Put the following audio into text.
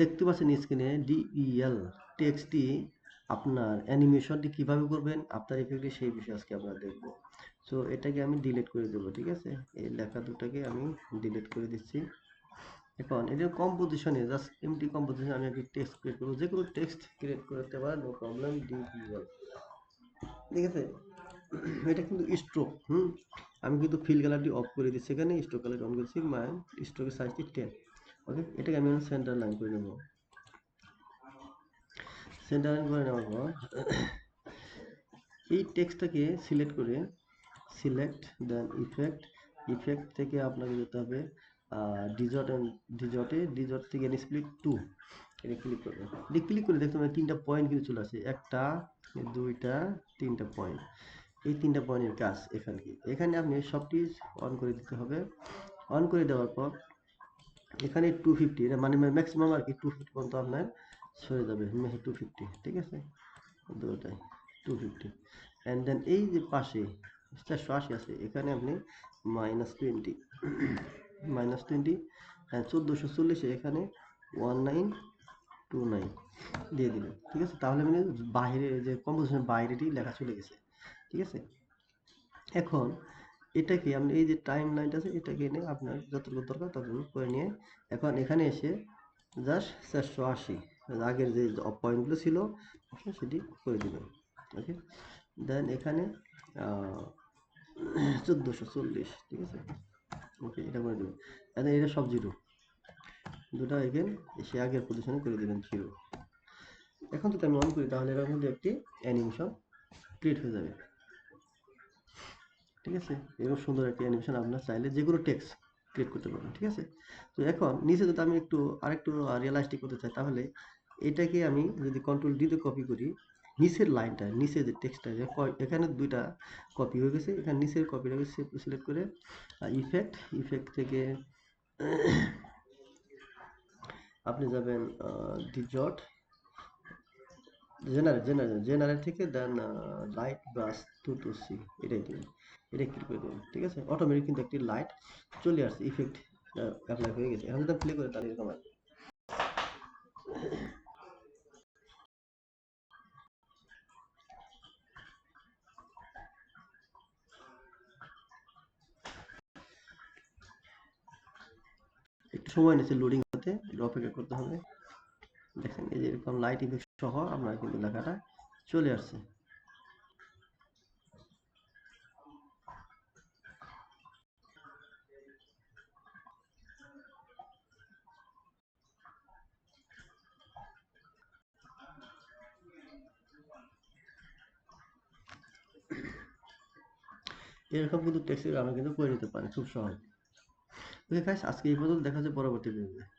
দেখতে পাচ্ছেন স্ক্রিনে ডিইএল টেক্সটটি আপনার অ্যানিমেশনটি কীভাবে করবেন, আপনার ইফেক্টে সেই বিষয়ে আজকে আমরা দেখব। সো এটাকে আমি ডিলিট করে দেবো, ঠিক আছে? এই লেখা দুটাকে আমি ডিলিট করে দিচ্ছি। এখন এটা কম্পোজিশনে জাস্ট এমটি কম্পোজিশন আমি একটি টেক্সট ক্রিয়েট করব। যে কোনো টেক্সট ক্রিয়েট করতে পারেন নো প্রবলেম ডিইএল ঠিক আছে? এটা কিন্তু স্ট্রোক হুম? আমি কিন্তু ফিল কালারটি অফ করে দিচ্ছি। এখানে স্ট্রোক কালারটি অন করেছি মাই স্ট্রোকের সাইজটি টেন ওকে এটাকে আমি সেন্টার লাইন করে নেব। সেন্টার লাইন করে নেওয়ার পর, এই টেক্সটটাকে সিলেক্ট করে সিলেক্ট দেন ইফেক্ট ইফেক্ট থেকে আপনাকে যেতে হবে ডিজট ডিজটে ডিজট থেকে স্প্লিট টু এটা ক্লিক করবে। এটা ক্লিক করে দেখতে পাবেন তিনটা পয়েন্ট কিন্তু চলে আসে। একটা, দুইটা, তিনটা পয়েন্ট এই তিনটা পয়েন্টের কাজ এখানে। এখানে আপনি সবটি অন করে দিতে হবে। অন করে দেওয়ার পর এখানে টু ফিফটি এটা মানে ম্যাক্সিমাম আর কি টু ফিফটি পর্যন্ত আপনার সরে যাবে। টু ফিফটি ঠিক আছে? দুটাই টু ফিফটি অ্যান্ড দেন এই যে পাশে, চারশো আশি আছে, এখানে আপনি মাইনাস টোয়েন্টি মাইনাস টোয়েন্টি চোদ্দোশো চল্লিশে এখানে ওয়ান নাইন টু নাইন দিয়ে দিলেন ঠিক আছে? তাহলে মানে বাইরে যে কম্পোজিশনের বাইরেটি লেখা চলে গেছে, ঠিক আছে? এখন এটাকে আপনি এই যে টাইম লাইনটা আছে এটাকে এনে আপনার যতটুকু দরকার ততটুকু করে নিয়ে এখন এখানে এসে জাস্ট চারশো আশি আগের যে পয়েন্টগুলো ছিল, সেটি করে দেবেন ওকে দেন এখানে চোদ্দোশো চল্লিশ, ঠিক আছে? ওকে এটা করে দেবেন। এখন এটা সব জিরো দুটা এগেন এসে আগের পজিশনে করে দেবেন জিরো এখন যদি আমি অন করি, তাহলে এর মধ্যে একটি অ্যানিমেশন ক্রিয়েট হয়ে যাবে। ঠিক আছে? এরকম সুন্দর একটি অ্যানিমেশন আপনার চাইলে যে কোনো টেক্সট ক্রিয়েট করতে পারবেন, ঠিক আছে? তো এখন নিচে যদি আমি একটু আরেকটু রিয়েলাইস্টিক করতে চাই, তাহলে এটাকে আমি যদি কন্ট্রোল ডিতে কপি করি, নিচের লাইনটা নিচে যে টেক্সটটা এখানে দুইটা কপি হয়ে গেছে। এখানে নিচের কপিটাকে সিলেক্ট করে ইফেক্ট ইফেক্ট থেকে আপনি যাবেন ডিজট জেনারেল জেনারেল জেনারেল থেকে দেন লাইট ব্রাশ টু সি এটাই দিন এটা ক্লিক করে দেবেন ঠিক আছে? অটোমেটিক কিন্তু একটি লাইট চলে আসছে ইফেক্ট অ্যাপ্লাই হয়ে গেছে। এখন যদি প্লে করে তাহলে এরকম একটু সময় নিচ্ছে লোডিং হতে অপেক্ষা করতে হবে। দেখেন, এই যে এরকম লাইট ইফেক্ট সহ আপনার কিন্তু লেখাটা চলে আসছে। এরকম কিন্তু টেক্সটের আমরা কিন্তু করে নিতে পারি, খুব সহজ। ওকে আজকে এই পর্যন্ত দেখা যাচ্ছে পরবর্তী ভিডিওতে